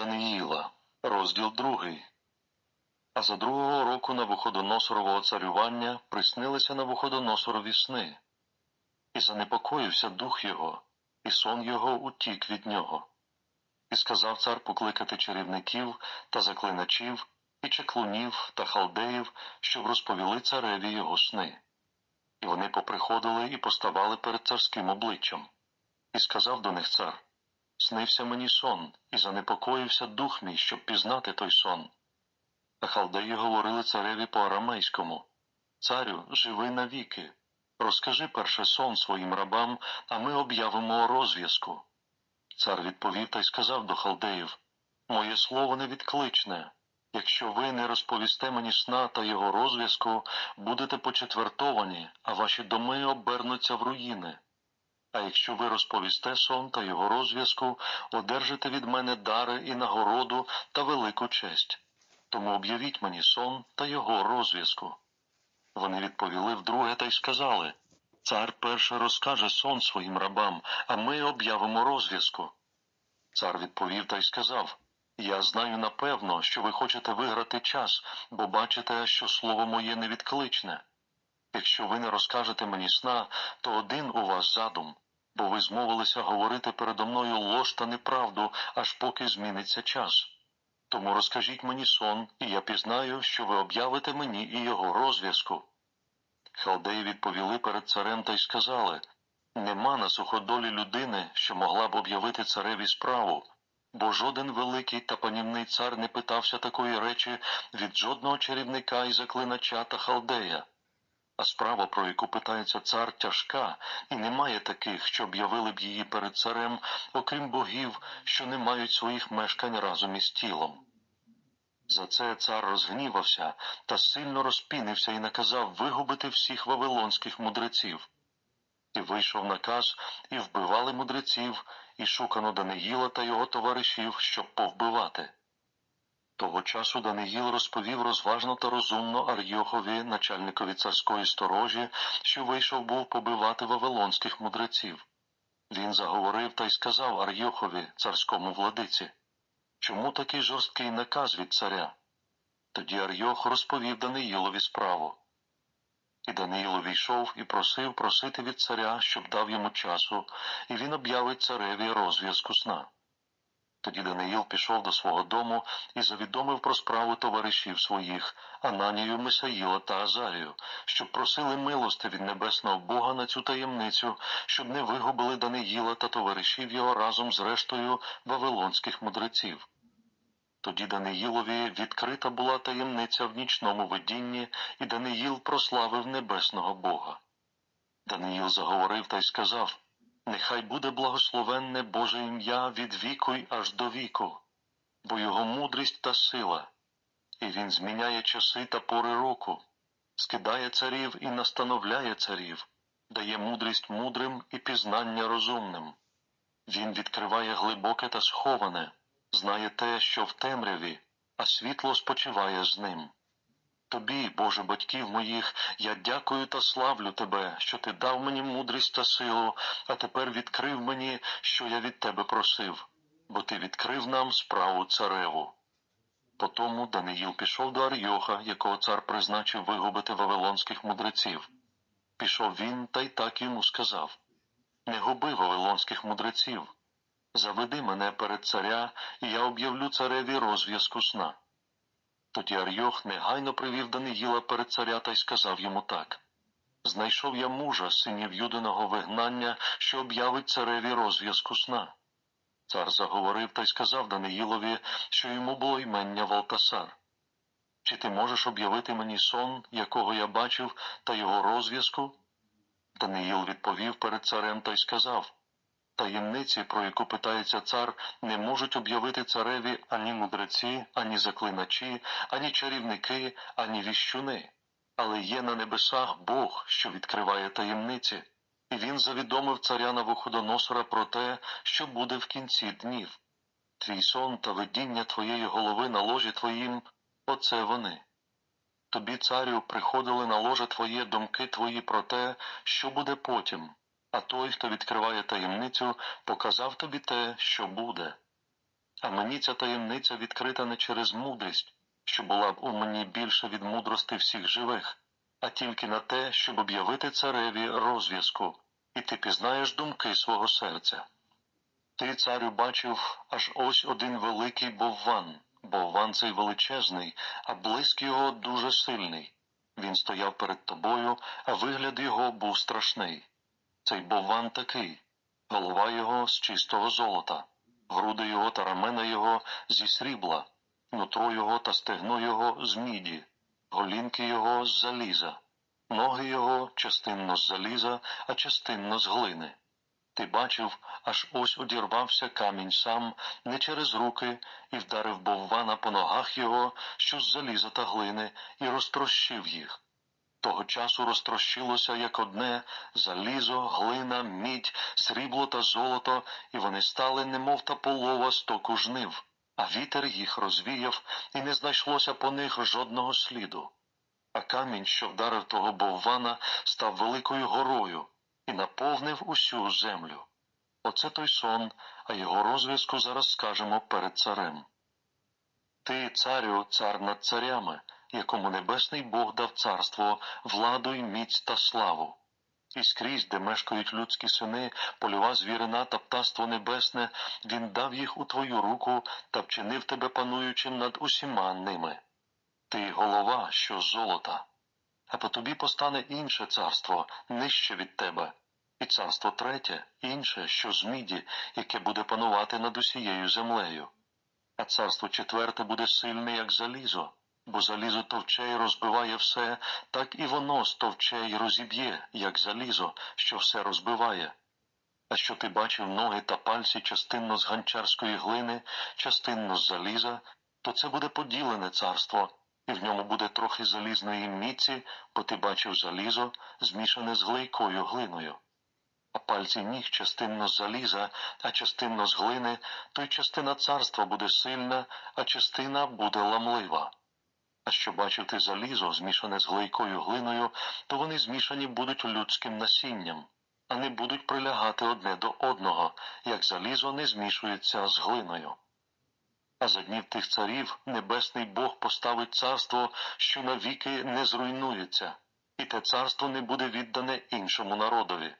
Даниїла, розділ другий. А за другого року Навуходоносорового царювання приснилися Навуходоносорові сни, і занепокоївся дух його, і сон його утік від нього. І сказав цар покликати чарівників та заклиначів, і чеклунів та халдеїв, щоб розповіли цареві його сни. І вони поприходили і поставали перед царським обличчям. І сказав до них цар Снився мені сон, і занепокоївся дух мій, щоб пізнати той сон. А халдеї говорили цареві по арамейському Царю, живи навіки. Розкажи перше сон своїм рабам, а ми об'явимо розв'язку. Цар відповів та й сказав до халдеїв Моє слово невідкличне. Якщо ви не розповісте мені сна та його розв'язку, будете почетвертовані, а ваші доми обернуться в руїни. А якщо ви розповісте сон та його розв'язку, одержите від мене дари і нагороду та велику честь. Тому об'явіть мені сон та його розв'язку. Вони відповіли вдруге та й сказали Цар перше розкаже сон своїм рабам, а ми об'явимо розв'язку. Цар відповів та й сказав Я знаю напевно, що ви хочете виграти час, бо бачите, що слово моє невідкличне. Якщо ви не розкажете мені сна, то один у вас задум, бо ви змовилися говорити передо мною лож та неправду, аж поки зміниться час. Тому розкажіть мені сон, і я пізнаю, що ви об'явите мені і його розв'язку. Халдеї відповіли перед царем та й сказали Нема на суходолі людини, що могла б об'явити цареві справу, бо жоден великий та панівний цар не питався такої речі від жодного чарівника і заклинача та халдея. А справа, про яку питається цар, тяжка, і немає таких, що об'явили б її перед царем, окрім богів, що не мають своїх мешкань разом із тілом. За це цар розгнівався та сильно розпінився і наказав вигубити всіх вавилонських мудреців. І вийшов наказ, і вбивали мудреців, і шукано Даниїла та його товаришів, щоб повбивати. Того часу Даниїл розповів розважно та розумно Ар'йохові, начальникові царської сторожі, що вийшов був побивати вавилонських мудреців. Він заговорив та й сказав Ар'йохові, царському владиці, чому такий жорсткий наказ від царя? Тоді Ар'йох розповів Даниїлові справу. І Даниїл увійшов і просив просити від царя, щоб дав йому часу, і він об'явить цареві розв'язку сна. Тоді Даниїл пішов до свого дому і завідомив про справу товаришів своїх Ананію, Мисаїла та Азарію, щоб просили милости від небесного Бога на цю таємницю, щоб не вигубили Даниїла та товаришів його разом з рештою вавилонських мудреців. Тоді Даниїлові відкрита була таємниця в нічному видінні, і Даниїл прославив небесного Бога. Даниїл заговорив та й сказав Нехай буде благословенне Боже ім'я від віку й аж до віку, бо його мудрість та сила, і він зміняє часи та пори року, скидає царів і настановляє царів, дає мудрість мудрим і пізнання розумним. Він відкриває глибоке та сховане, знає те, що в темряві, а світло спочиває з ним. Тобі, Боже батьків моїх, я дякую та славлю Тебе, що Ти дав мені мудрість та силу, а тепер відкрив мені, що я від Тебе просив, бо Ти відкрив нам справу цареву. Потому Даниїл пішов до Арйоха, якого цар призначив вигубити вавилонських мудреців. Пішов він та й так йому сказав Не губи вавилонських мудреців. Заведи мене перед царя, і я об'явлю цареві розв'язку сна. Тоді Арйох негайно привів Даниїла перед царя та й сказав йому так Знайшов я мужа, синів юдиного вигнання, що об'явить цареві розв'язку сна. Цар заговорив та й сказав Даниїлові, що йому було ймення Валтасар. Чи ти можеш об'явити мені сон, якого я бачив, та його розв'язку? Даниїл відповів перед царем та й сказав Таємниці, про яку питається цар, не можуть об'явити цареві ані мудреці, ані заклиначі, ані чарівники, ані віщуни. Але є на небесах Бог, що відкриває таємниці, і він завідомив царя Навуходоносора про те, що буде в кінці днів. Твій сон та видіння твоєї голови на ложі твоїм оце вони. Тобі, царю, приходили на ложе твоє думки твої про те, що буде потім а той, хто відкриває таємницю, показав тобі те, що буде. А мені ця таємниця відкрита не через мудрість, що була б у мені більше від мудрости всіх живих, а тільки на те, щоб об'явити цареві розв'язку, і ти пізнаєш думки свого серця. Ти, царю, бачив аж ось один великий бовван. Бовван цей величезний, а блиск його дуже сильний. Він стояв перед тобою, а вигляд його був страшний. Цей бовван такий, голова його з чистого золота, груди його та рамена його зі срібла, нутро його та стегно його з міді, голінки його з заліза, ноги його частинно з заліза, а частинно з глини. Ти бачив, аж ось одірвався камінь сам, не через руки, і вдарив боввана по ногах його, що з заліза та глини, і розтрощив їх. Того часу розтрощилося як одне залізо, глина, мідь, срібло та золото, і вони стали, немов та полова стоку жнив, а вітер їх розвіяв, і не знайшлося по них жодного сліду. А камінь, що вдарив того боввана, став великою горою і наповнив усю землю. Оце той сон, а його розв'язку зараз скажемо перед царем. Ти, царю, цар над царями, якому небесний Бог дав царство, владу й міць та славу. І скрізь, де мешкають людські сини, польова звірина та птаство небесне, він дав їх у твою руку та вчинив тебе пануючим над усіма ними. Ти голова, що золота, а по тобі постане інше царство, нижче від тебе, і царство третє, інше, що з міді, яке буде панувати над усією землею. А царство четверте буде сильне, як залізо, бо залізо товче й розбиває все, так і воно стовче й розіб'є, як залізо, що все розбиває. А що ти бачив ноги та пальці частинно з ганчарської глини, частинно з заліза, то це буде поділене царство, і в ньому буде трохи залізної міці, бо ти бачив залізо, змішане з глейкою глиною. А пальці ніг частинно з заліза, а частинно з глини, то й частина царства буде сильна, а частина буде ламлива. Що бачив ти залізо, змішане з глейкою глиною, то вони змішані будуть людським насінням, а не будуть прилягати одне до одного, як залізо не змішується з глиною. А за днів тих царів небесний Бог поставить царство, що навіки не зруйнується, і те царство не буде віддане іншому народові.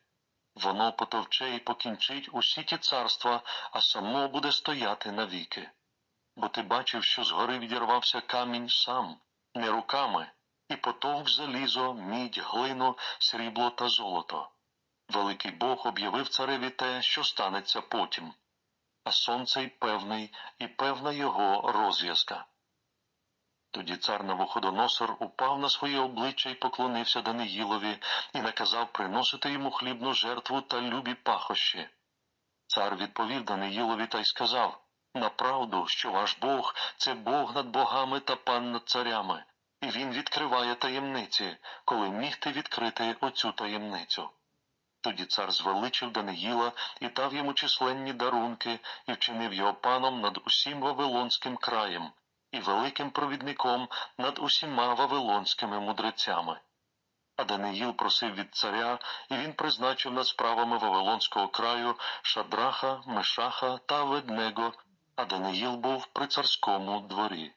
Воно потовче і покінчить усі ті царства, а само буде стояти навіки. Бо ти бачив, що згори відірвався камінь сам, не руками, і потовк залізо, мідь, глину, срібло та золото. Великий Бог об'явив цареві те, що станеться потім, а сонце й певний, і певна його розв'язка. Тоді цар Навуходоносор упав на своє обличчя і поклонився Даниїлові і наказав приносити йому хлібну жертву та любі пахощі. Цар відповів Даниїлові та й сказав Направду, що ваш Бог це Бог над богами та пан над царями, і він відкриває таємниці, коли міг ти відкрити оцю таємницю. Тоді цар звеличив Даниїла і дав йому численні дарунки і вчинив його паном над усім Вавилонським краєм і великим провідником над усіма вавилонськими мудрецями. А Даниїл просив від царя, і він призначив над справами Вавилонського краю Шадраха, Мешаха та Веднего, а Даниїл був при царському дворі.